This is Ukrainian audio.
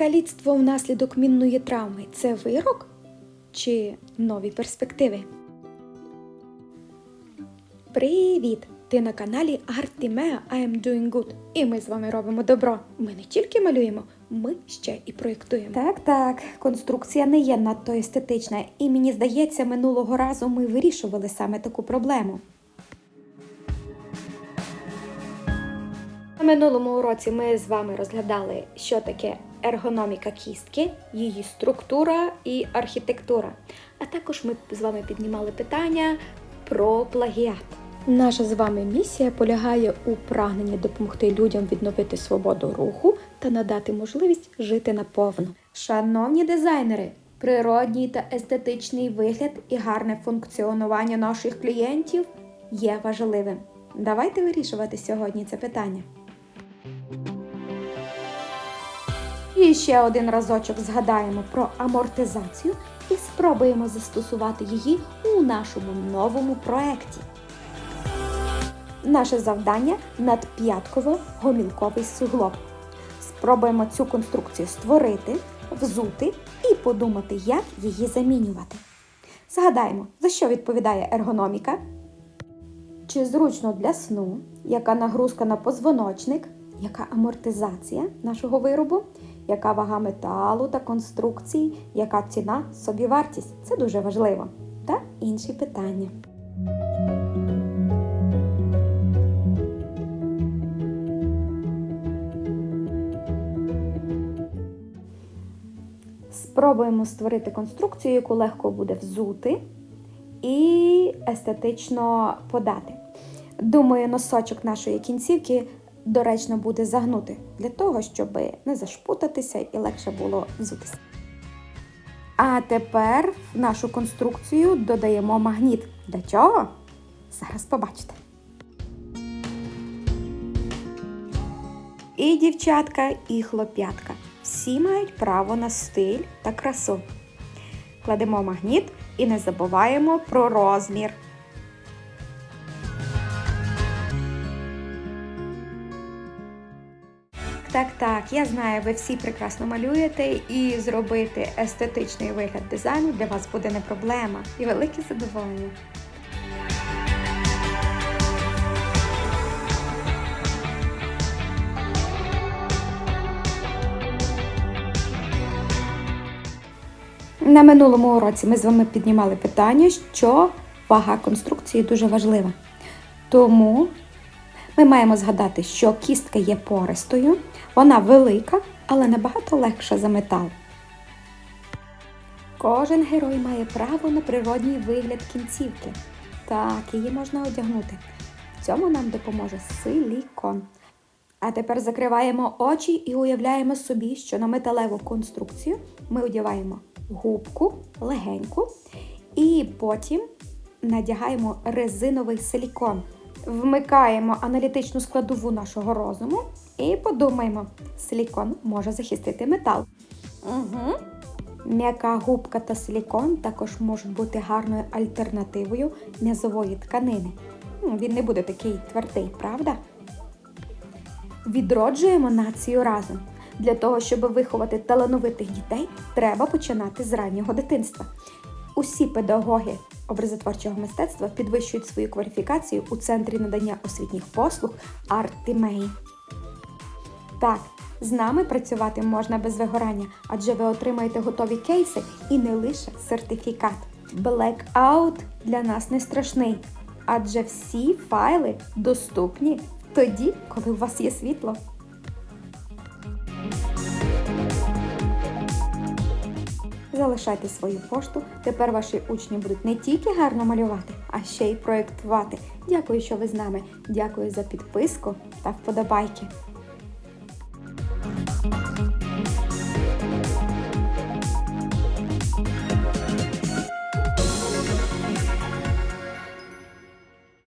Каліцтво внаслідок мінної травми це вирок чи нові перспективи? Привіт! Ти на каналі Artimea I am doing good. І ми з вами робимо добро. Ми не тільки малюємо, ми ще і проєктуємо. Так, так, конструкція не є надто естетична, і мені здається, минулого разу ми вирішували саме таку проблему. На минулому уроці ми з вами розглядали, що таке ергономіка кістки, її структура і архітектура. А також ми з вами піднімали питання про плагіат. Наша з вами місія полягає у прагненні допомогти людям відновити свободу руху та надати можливість жити наповну. Шановні дизайнери, природній та естетичний вигляд і гарне функціонування наших клієнтів є важливим. Давайте вирішувати сьогодні це питання. І ще один разочок згадаємо про амортизацію і спробуємо застосувати її у нашому новому проєкті. Наше завдання надп'ятково-гомілковий суглоб. Спробуємо цю конструкцію створити, взути і подумати, як її замінювати. Згадаємо, за що відповідає ергономіка, чи зручно для сну, яка нагрузка на позвоночник, яка амортизація нашого виробу, яка вага металу та конструкції, яка ціна собівартість. Це дуже важливо. Та інші питання. Спробуємо створити конструкцію, яку легко буде взути і естетично подати. Думаю, носочок нашої кінцівки доречно буде загнути для того, щоб не зашпутатися і легше було взутися. А тепер в нашу конструкцію додаємо магніт. Для чого? Зараз побачите. І дівчатка, і хлоп'ятка. Всі мають право на стиль та красу. Кладемо магніт і не забуваємо про розмір. Так, так, я знаю, ви всі прекрасно малюєте, і зробити естетичний вигляд дизайну для вас буде не проблема і велике задоволення. На минулому уроці ми з вами піднімали питання, що вага конструкції дуже важлива. Тому ми маємо згадати, що кістка є пористою, вона велика, але набагато легша за метал. Кожен герой має право на природній вигляд кінцівки. Так, її можна одягнути. В цьому нам допоможе силікон. А тепер закриваємо очі і уявляємо собі, що на металеву конструкцію ми одягаємо губку легеньку, і потім надягаємо резиновий силікон. Вмикаємо аналітичну складову нашого розуму і подумаємо, силікон може захистити метал. Угу. М'яка губка та силікон також можуть бути гарною альтернативою м'язової тканини. Він не буде такий твердий, правда? Відроджуємо націю разом. Для того, щоб виховати талановитих дітей, треба починати з раннього дитинства. Усі педагоги образотворчого мистецтва підвищують свою кваліфікацію у центрі надання освітніх послуг Артимеї. Так, з нами працювати можна без вигорання, адже ви отримаєте готові кейси і не лише сертифікат. Blackout для нас не страшний, адже всі файли доступні тоді, коли у вас є світло. Залишайте свою пошту. Тепер ваші учні будуть не тільки гарно малювати, а ще й проєктувати. Дякую, що ви з нами. Дякую за підписку та вподобайки.